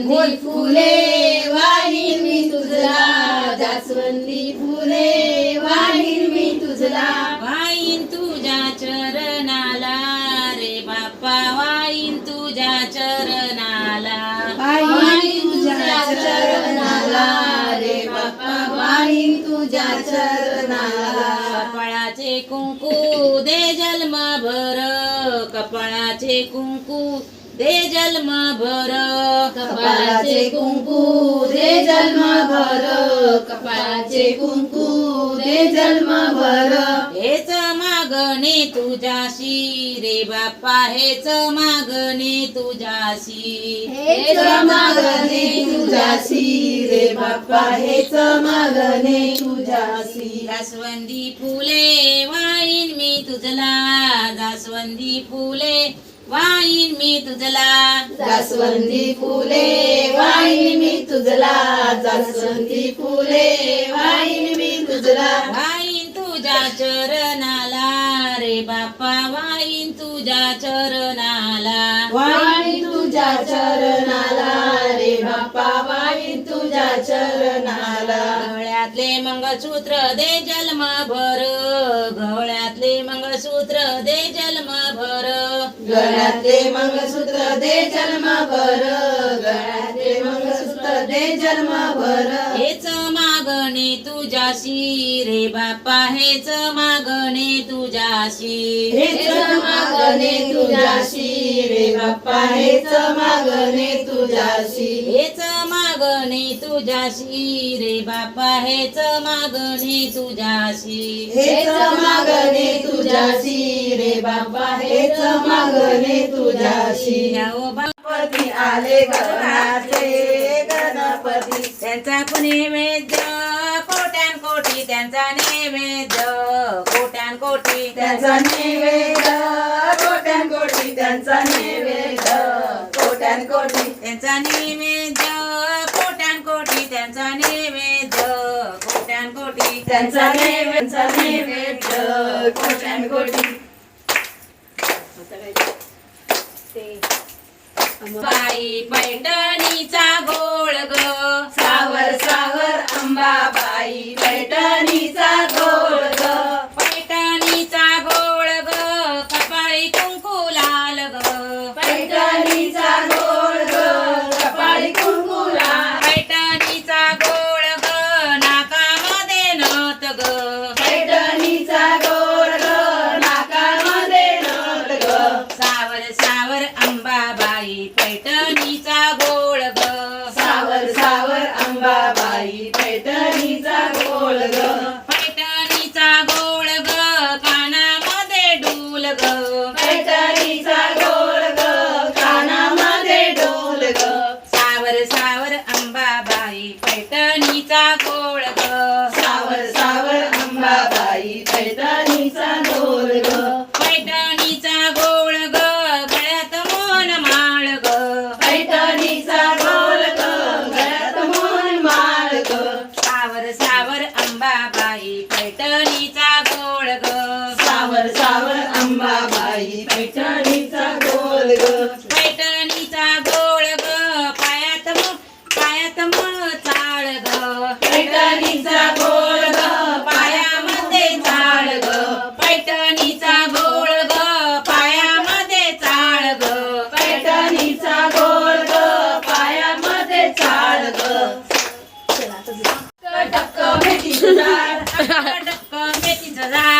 जास्वंदी फुले वाहीन मी तुझला. जास्वंदी फुले वाहीन मी तुझला. वाईन तुझ्या चरणाला. रे बाप्पा वाईन तुझ्या चरणाला. वाहीन तुझ्या चरणाला. रे बाप्पा वाहीन तुझ्या चरणाला. कपाळाचे कुंकू दे जन्म भर कपाळाचे कुंकू दे जन्म भर कपाळाचे कुंकू दे जन्म भर कपाळाचे कुंकू दे जन्म भर हेच मागणे तुझ्याशी रे बाप्पा हेच मागणे तुझ्याशी. हेच मागणे तुझ्याशी रे बाप्पा हेच मागणे तुझ्याशी. जास्वंदी फुले वाईन मी तुझला जास्वंदी फुले वाईन मी तुझला. जास्वंदी फुले वाईन मी तुझला. जास्वंदी फुले वाईन मी तुझला. वाईन तुझ्या चरणाला. रे बाप्पा वाईन तुझ्या चरणाला. वाईन तुझ्या चरणाला. रे बाप्पा वाईन तुझ्या चरणाला. गळ्यातले मंगळसूत्र दे जन्म भर गळ्यातले मंगळसूत्र दे जन्म गळ्यातले मंगळसूत्र दे जन्म बर गळ्यातले मंगळसूत्र दे जन्म भर हेच मागणे तुझ्याशी रे बाप्पा हेच मागणे तुझ्याशी. हेच मागणे तुझ्याशी रे बाप्पा हेच मागणे तुझ्याशी. हेच मागणे तुझ्याशी रे बाप्पा हेच मागणे तुझ्याशी. हेच मागणे तुझ्याशी रे बाप्पा हेच मागणे तुझ्याशी. आले गणपती त्यांचा नैवेद्य कोट्यान कोटी त्यांचा नैवेद्य कोट्यान कोटी त्यांचा नैवेद्य कोट्यान कोटी त्यांचा नैवेद्य कोट्यान कोटी त्यांचा नैवेद्य कोट्यान कोटी त्यांचा नैवेद्य कोट्यान कोटी त्यांचा नैवेद्य नैवेद्य कोट्यान कोटी. बाई पैठणीचा गोळ ग. सावर अंबाबाई पैठणी गोळ सावर अंबाबाई पैठणीचा गोळ ग. सावर सावर अंबाबाई पैठणीचा गोळ ग. पैठणीचा મેથી જરા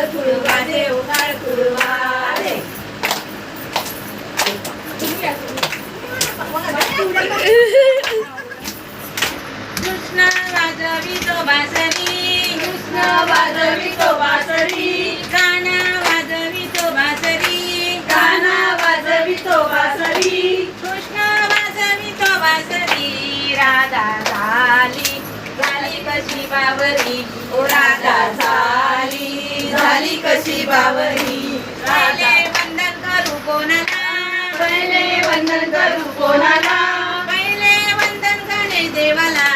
जाताना काळखुळ वाजे काळखुळ वाजे कृष्ण वाजवी तो बासरी कृष्ण वाजवी तो बासरी गाणा वाजवी तो बासरी गाना वाजवी तो बासरी कृष्ण वाजवी तो बासरी राधा झाली. झाली कशी बावरी? ओ राधा झाली. झाली कशी बावरी पहिले वंदन करू कोणाला? पहिले वंदन करू कोणाला? पहिले वंदन गणेश देवाला.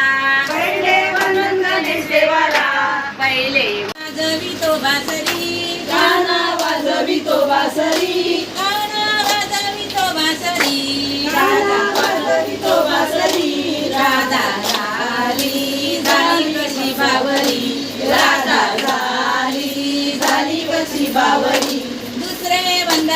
पहिले वंदन गणेश देवाला. पहिले वाजवी तो बासरी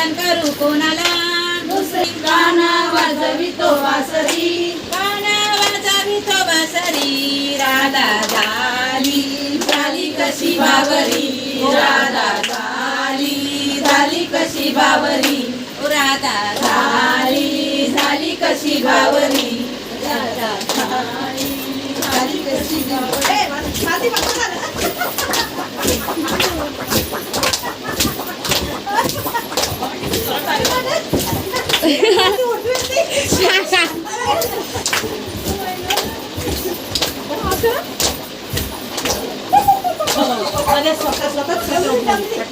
दुसरे वंदन करू कोणाला? दुसरी काना वाजवितो वासरी काना वाजवितो वासरी राधा झाली. झाली कशी बाबरी? राधा झाली. झाली कशी बाबरी? राधा झाली. झाली कशी बाबरी? राधा झाली. झाली कशी Babri? Olha só, tá só tá